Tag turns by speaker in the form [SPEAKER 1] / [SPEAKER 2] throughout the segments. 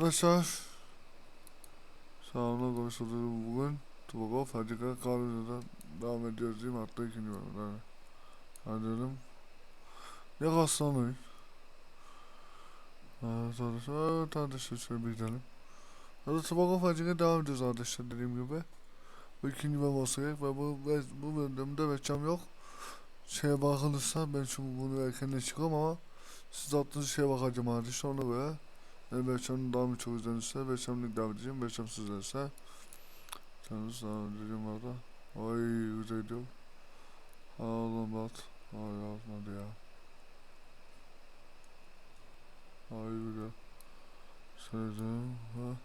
[SPEAKER 1] Arkadaşlar Sağımla konuşulduğu bugün Tubago Fabrika Kahvesi'nden devam ediyoruz değil mi? Hatta ikinci bölüm yani. Hadi dedim Ne kaslanmayın Evet arkadaşlar Evet arkadaşlar şöyle bir gidelim. Hadi Tubago Fabrika'ya devam ediyoruz arkadaşlar dediğim gibi. Bu ikinci bölüm olsa gerek ve bu, bu bölümde Beçam yok. Şeye bakılırsa ben şimdi bunu erkenden çıkıyorum ama Siz attığınız şeye bakacağım arkadaşlar ona göre ve Berçam'ın daha mı çok izlenirse Berçam'lık devam edeceğim. Berçam izlenirse Canınız devam edeceğim orada. Ay güzel gidiyor. Ha oğlum bat. Ay yapmadı ya. Ay güzel. Söyledim. Ha.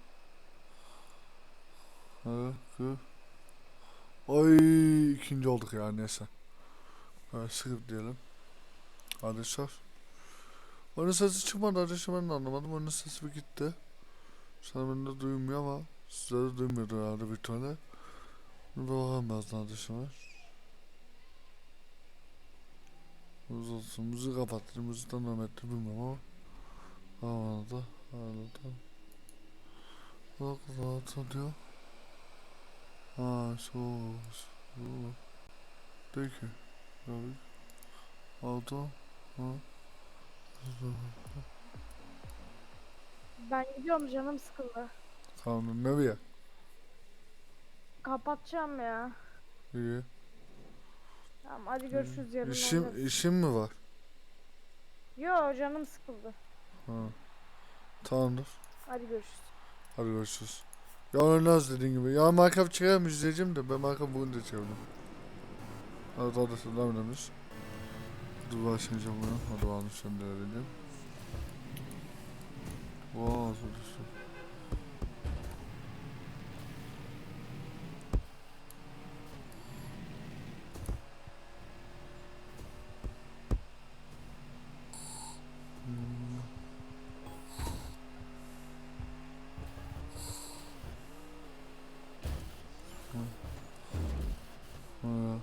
[SPEAKER 1] Ha. Kı. Ay ikinci olduk ya neyse. Ha, skip diyelim. Arkadaşlar. Onun sesi çıkmadı arkadaşlar ben de anlamadım. Onun sesi bir gitti. Sana ben de duymuyor ama size de duymuyordu herhalde bir tane. Bakalım birazdan arkadaşlar. Uzatın müziği kapattı. Müzikten Mehmet'ti bilmiyorum ama. Havada da. Hala da. Bak rahat diyor. Ha şu. Şu. De ki. Tabii. Auto. Ha.
[SPEAKER 2] Ben gidiyorum canım sıkıldı.
[SPEAKER 1] Kanun nereye?
[SPEAKER 2] Kapatacağım ya.
[SPEAKER 1] İyi.
[SPEAKER 2] Tamam hadi görüşürüz yarın.
[SPEAKER 1] İşim, işim mi var?
[SPEAKER 2] Yo canım sıkıldı.
[SPEAKER 1] Ha. Tamamdır.
[SPEAKER 2] Hadi görüşürüz.
[SPEAKER 1] Hadi görüşürüz. Ya oynarız dediğin gibi. Ya Minecraft çıkarım izleyeceğim de ben Minecraft bugün de çevirdim. Hadi hadi devam edemiş. Dur başlayacağım bunu. Hadi bakalım şimdi vereceğim. Vaa sorusu. Hmm. Ha.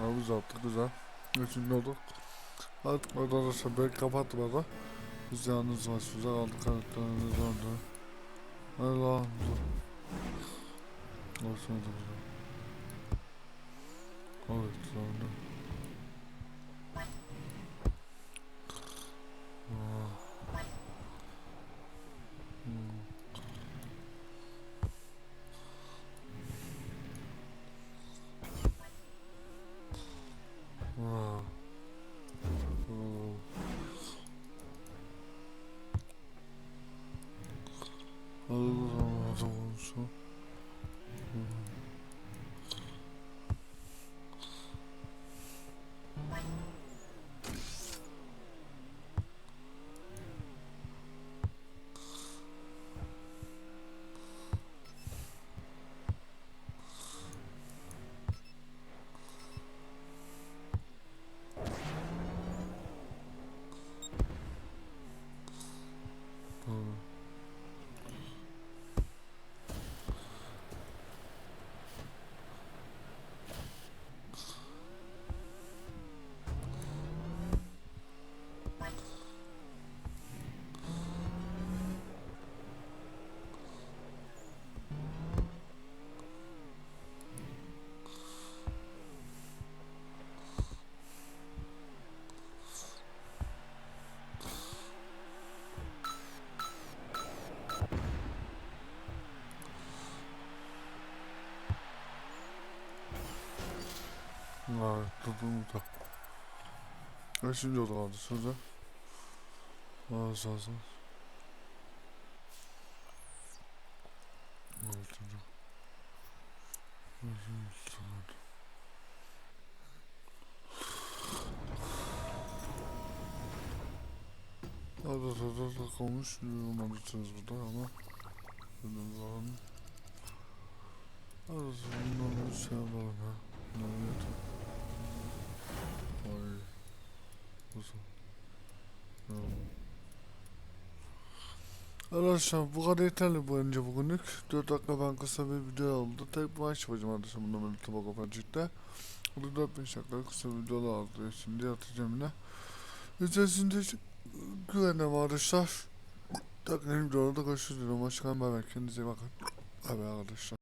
[SPEAKER 1] Ya biz attık güzel. Üçüncü olduk. Artık da sebep kapattım orada. Biz yalnız var. Size aldık kanıtlarınız orada. Allah dur. Olsun da burada. Evet sonra. Razı olsun. Evet, da. Beşinci oda kaldı sözde. Aa, sağ sağ. Altıncı. Beşinci kaldı. Arada sırada takılmış yorumlamışsınız burada ama Dedim bakalım Arada bundan bir şey yapalım ya Ne yapalım Hmm. Arkadaşlar bu kadar yeterli bu önce bugünlük. 4 dakika ben kısa bir video oldu. Tek bir maç yapacağım arkadaşlar bundan böyle tabak kapanacakta. Bu da 4-5 dakika kısa bir video oldu. Şimdi atacağım yine. İçerisinde güvene var arkadaşlar. Takvim videolarda görüşürüz. Hoşçakalın. Kendinize bakın. Abi arkadaşlar.